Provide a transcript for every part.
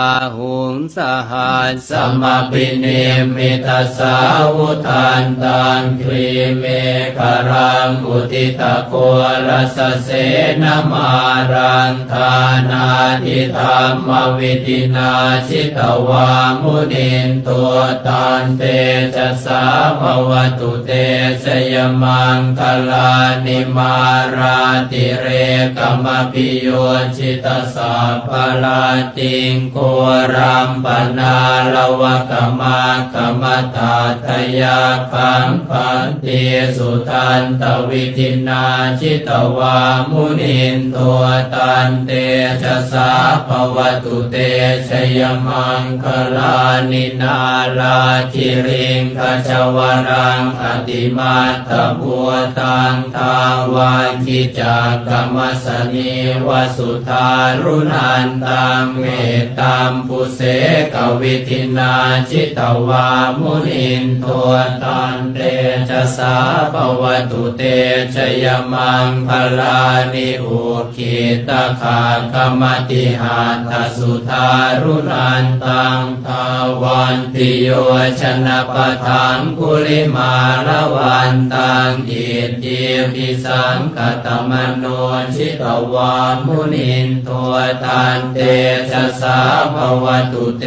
อาหุงสหัสสมปิเนมิตาสาวุทานตังครีเมฆรังอุทิตะโครสเสนมารังทานาทิธรรมวิตินาชิตวามุนินตัวตันเตจะสาภวตุเตชยมังคลานิมาราติเรกมปิโยชิตสาภลาติงโครัมปนาลวะกมากมตาทยาคังพันเตสุทันตวิทินาชิตวามุนินตัวตันเตชะสาภวตุเตชยมังคลานินาลาคิริงขจวรังอติมาตบัวตังทาวาคิจากรรมสนีวสุธารุนันตังเมตตาามปุเสกวิทินาชิตวามุนินตัวตันเตชะสาภวตุเตชยมังคลานิอุคิตาขากรรมติหาทสุธารุนันตังทาวันติโยชนะปะทังกุลิมาละวันตังอิติปิสังกตมโนชิตวามุนินตัวตันเตชะสาภวตุเต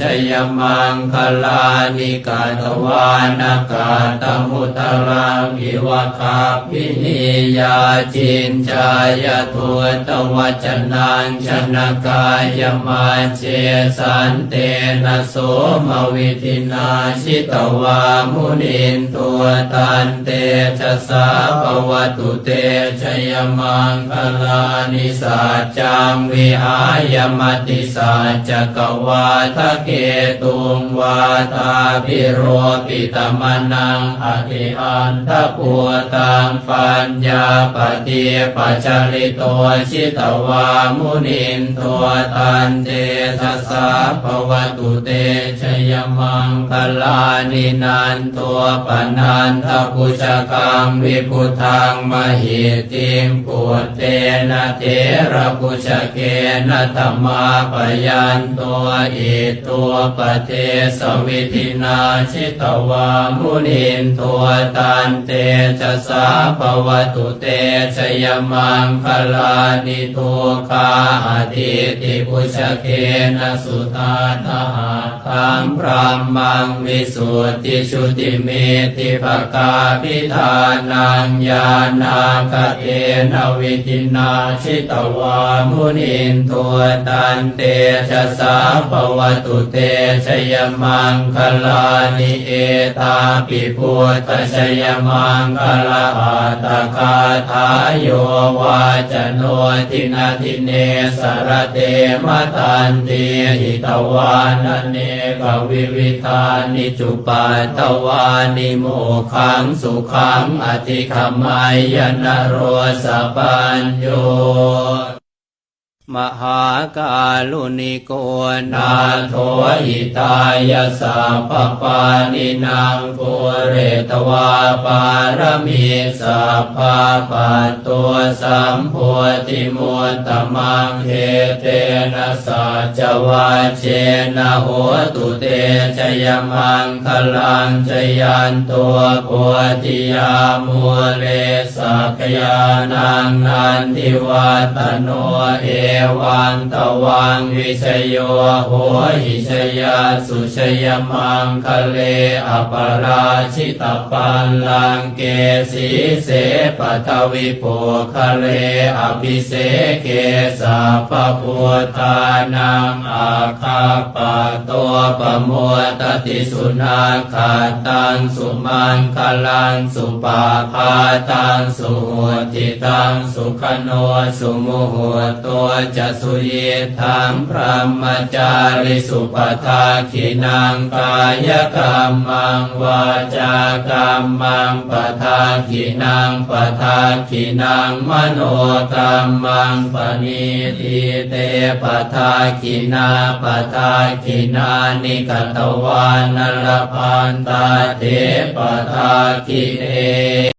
ชยมังคลานิกาตวานากาตมุตรังอิวะคาปินิยาจินจายทัวตวัจนังชนกายมาเจสันเตนะโสมวิทินาชิตวามุนินตัวตันเตชะสาภวตุเตชยมังคลานิสัจจังวิหายมติสัจจกวาทะเกตุงวาตาพิโรปิตมนังอธิอันทปัวตังปัญญาปฏิปัจจริโตชิตวามุนินตัวตันเตชะสาภวตุเตชยมังคลานินันตัวปนันทปุจกังวิพุทังมหิติมปุตเตนะเทระปุจเกนะธรรมาปยันตัวอิตัวปเทสวิธินาชิตวามุนินตัวตันเตชะสาภวตุเตชยมังคลานิทุคาอธิติปุชเกนสุตาทหาทังพรามังวิสุทธิชุติเมติภกาพิธานังญาณากเตนวิทินาชิตวามุนินตัวตันเตชะสาภวตุเตชยมังคลานิเอตาปิพุทธชยมังคลาอัตคาทายโยวาจโนทินาทิเนสรเตมตันติหิตวานเนกวิวิธานิจุปัตตวานิโมขังสุขังอธิขมายนโรสปัญโย มหากาลุนิโกนาโทอิตายสัพพปานินางปุเรตวาปารมีสัพพะปัตตัวสัมโพธิมุตตมังเทเตนะสัจวาเจนะโหตุเตชยมังคลังชยันตัวโพธิยามุเลสักยานังนันทิวัตโนเอวังตวังวิชโยโหหิชยาสุชยมังคะเลอปราชิตปัลลังเกสีเสปทวิโภคะเลอภิเสเกสัพพุทธานังอาคาปะตัวปะโมตติสุนาคาตังสุมังคลังสุปาพาตังสุหุติตังสุขโนสุมุหุตัวจะสุเยทังพระมจาริสุปทาขินังกายกรรมังวาจากรรมังปทาขินังปทาขินังมโนกรรมังปณิทิเตปทาขินาปทาขินานิกตวานลพันตาเทปทาขิเน